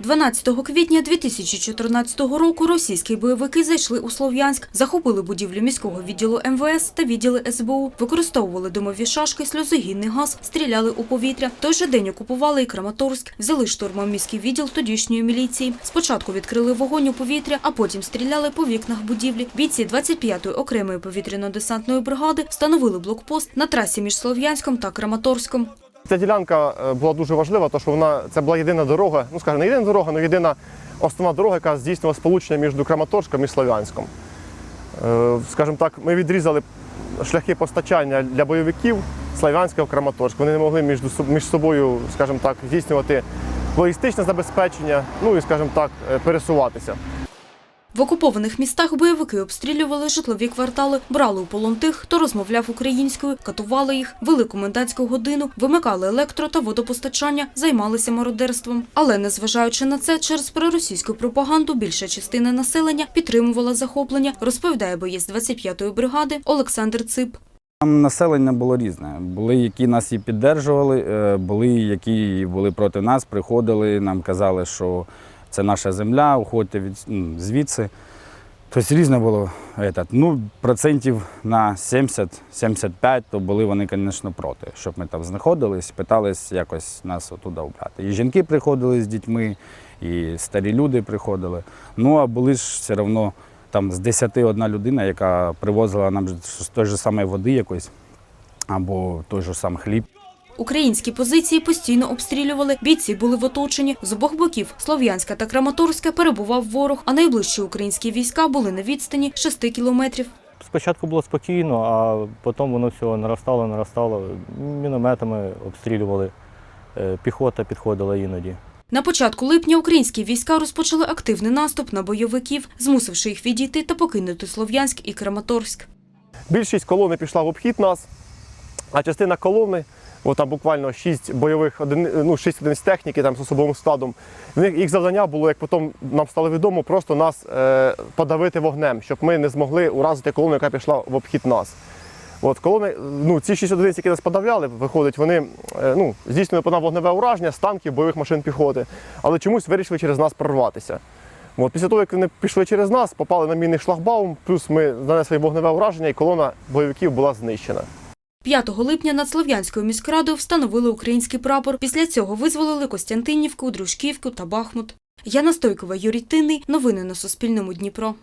12 квітня 2014 року російські бойовики зайшли у Слов'янськ, захопили будівлю міського відділу МВС та відділи СБУ, використовували димові шашки, сльозогінний газ, стріляли у повітря. Той же день окупували і Краматорськ, взяли штурмом міський відділ тодішньої міліції. Спочатку відкрили вогонь у повітря, а потім стріляли по вікнах будівлі. Бійці 25-ї окремої повітряно-десантної бригади встановили блокпост на трасі між Слов'янськом та Краматорськом. Ця ділянка е, була дуже важлива, тому що вона це була єдина дорога, ну скажімо, не єдина дорога, але єдина основна дорога, яка здійснювала сполучення між Краматорськом і Слов'янськом. Е, Скажімо так, ми відрізали шляхи постачання для бойовиків Слов'янська в Краматорськ. Вони не могли між, між собою, скажімо так, здійснювати логістичне забезпечення, ну і, скажімо так, е, пересуватися. В окупованих містах бойовики обстрілювали житлові квартали, брали у полон тих, хто розмовляв українською, катували їх, вели комендантську годину, вимикали електро та водопостачання, займалися мародерством. Але незважаючи на це, через проросійську пропаганду більша частина населення підтримувала захоплення, розповідає боєць 25-ї бригади Олександр Цип. Там населення було різне. Були, які нас і піддержували, е, були, які були проти нас, приходили, нам казали, що це наша земля, уходьте від м, звідси. Тобто різне було. Этот. Ну, процентів на 70-75, то були вони, звісно, проти, щоб ми там знаходились, питались якось нас отуда убрати. І жінки приходили з дітьми, і старі люди приходили. Ну, а були ж все одно там з 10 одна людина, яка привозила нам з той же самої води якоїсь, або той же сам хліб. Українські позиції постійно обстрілювали, бійці були в оточенні. З обох боків Слов'янська та Краматорська перебував ворог, а найближчі українські війська були на відстані 6 кілометрів. Спочатку було спокійно, а потім воно все наростало, наростало. Мінометами обстрілювали, е, піхота підходила іноді. На початку липня українські війська розпочали активний наступ на бойовиків, змусивши їх відійти та покинути Слов'янськ і Краматорськ. Більшість колони пішла в обхід нас, а частина колони, от там буквально 6 бойових одини, ну, 6 одиниць техніки там з особовим складом. Їх завдання було, як потім нам стало відомо, просто нас е, подавити вогнем, щоб ми не змогли уразити колону, яка пішла в обхід нас. От колони, ну, ці 6 одиниць, які нас подавляли, виходить, вони е, ну, здійснили по нам вогневе ураження з танків, бойових машин піхоти, але чомусь вирішили через нас прорватися. От, після того, як вони пішли через нас, попали на мінний шлагбаум, плюс ми нанесли вогневе ураження, і колона бойовиків була знищена. 5 липня над Слов'янською міськрадою встановили український прапор. Після цього визволили Костянтинівку, Дружківку та Бахмут. Яна Стойкова, Юрій Тинний. Новини на Суспільному Дніпро.